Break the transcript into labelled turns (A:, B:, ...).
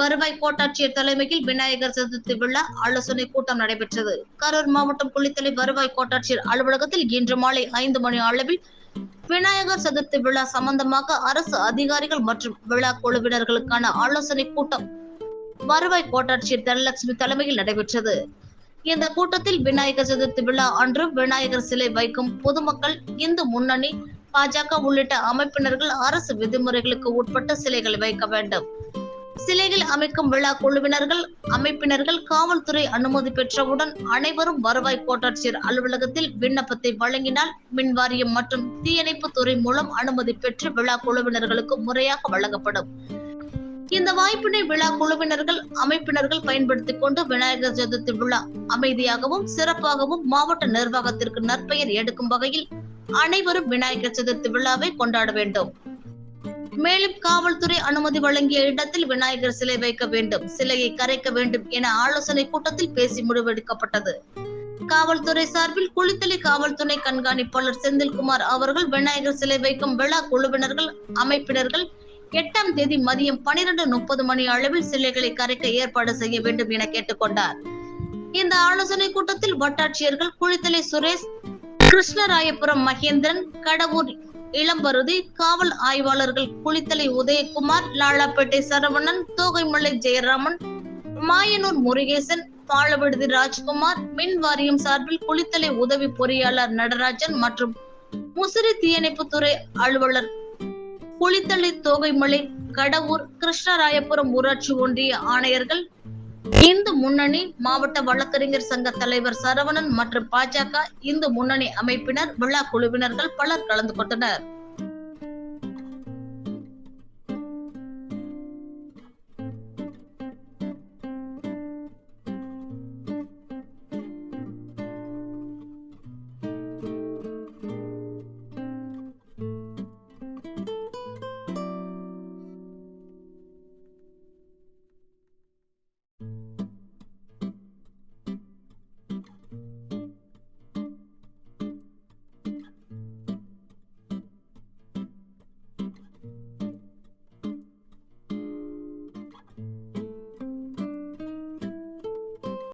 A: வருவாய் கோட்டாட்சியர் தலைமையில் விநாயகர் சதுர்த்தி விழா ஆலோசனை கூட்டம் நடைபெற்றது. கரூர் மாவட்டம் குளித்தலை வருவாய் கோட்டாட்சியர் அலுவலகத்தில் இன்று மாலை ஐந்து மணி அளவில் விநாயகர் சதுர்த்தி விழா சம்பந்தமாக அரசு அதிகாரிகள் மற்றும் விழா குழுவினர்களுக்கான ஆலோசனை கூட்டம் வருவாய் கோட்டாட்சியர் தனலட்சுமி தலைமையில் நடைபெற்றது. இந்த கூட்டத்தில் விநாயகர் சதுர்த்தி விழா அன்று விநாயகர் சிலை வைக்கும் பொதுமக்கள் இந்து முன்னணி பாஜக உள்ளிட்ட அமைப்பினர்கள் அரசு விதிமுறைகளுக்கு உட்பட்ட சிலைகளை வைக்க வேண்டும். சிலைகள் அமைக்கும் விழா குழுவினர்கள் அமைப்பினர்கள் காவல்துறை அனுமதி பெற்றவுடன் அனைவரும் வருவாய் கோட்டாட்சியர் அலுவலகத்தில் விண்ணப்பத்தை வழங்கினால் மின்வாரியம் மற்றும் தீயணைப்பு துறை மூலம் அனுமதி பெற்று விழா குழுவினர்களுக்கு முறையாக வழங்கப்படும். இந்த வாய்ப்பினை விழா குழுவினர்கள் அமைப்பினர்கள் பயன்படுத்திக் கொண்டு விநாயகர் சதுர்த்தி விழா அமைதியாகவும் சிறப்பாகவும் மாவட்ட நிர்வாகத்திற்கு நற்பெயர் எடுக்கும் வகையில் அனைவரும் விநாயகர் சதுர்த்தி விழாவை கொண்டாட வேண்டும். மேலும் காவல்துறை அனுமதி வழங்கிய இடத்தில் விநாயகர் சிலை வைக்க வேண்டும் சிலையை கரைக்க வேண்டும் என ஆலோசனை கூட்டத்தில் பேசி முடிவெடுக்கப்பட்டது. காவல்துறை சார்பில் குளித்தலை காவல்துறை கண்காணிப்பாளர் செந்தில்குமார் அவர்கள் விநாயகர் சிலை வைக்கும் விழா குழுவினர்கள் அமைப்பினர்கள் எட்டாம் தேதி மதியம் பனிரெண்டு முப்பது மணி அளவில் சிலைகளை கரைக்க ஏற்பாடு செய்ய வேண்டும் என கேட்டுக்கொண்டார். இந்த ஆலோசனை கூட்டத்தில் வட்டாட்சியர்கள் குளித்தலை சுரேஷ் கிருஷ்ணராயபுரம் மகேந்திரன் கடவுர் இளம்பருதி காவல் ஆய்வாளர்கள் குளித்தலை உதயகுமார் லாலாப்பேட்டை சரவணன் தோகைமலை ஜெயராமன் மாயனூர் முருகேசன் பாலவிடுதி ராஜ்குமார் மின் வாரியம் சார்பில் குளித்தலை உதவி பொறியாளர் நடராஜன் மற்றும் முசிறி தீயணைப்புத்துறை அலுவலர் குளித்தலை தோகைமலை கடவூர் கிருஷ்ணராயபுரம் ஊராட்சி ஒன்றிய ஆணையர்கள் இந்து முன்னணி மாவட்ட வழக்கறிஞர் சங்க தலைவர் சரவணன் மற்றும் பாஜக இந்து முன்னணி அமைப்பினர் விழா குழுவினர்கள் பலர் கலந்து கொண்டனர்.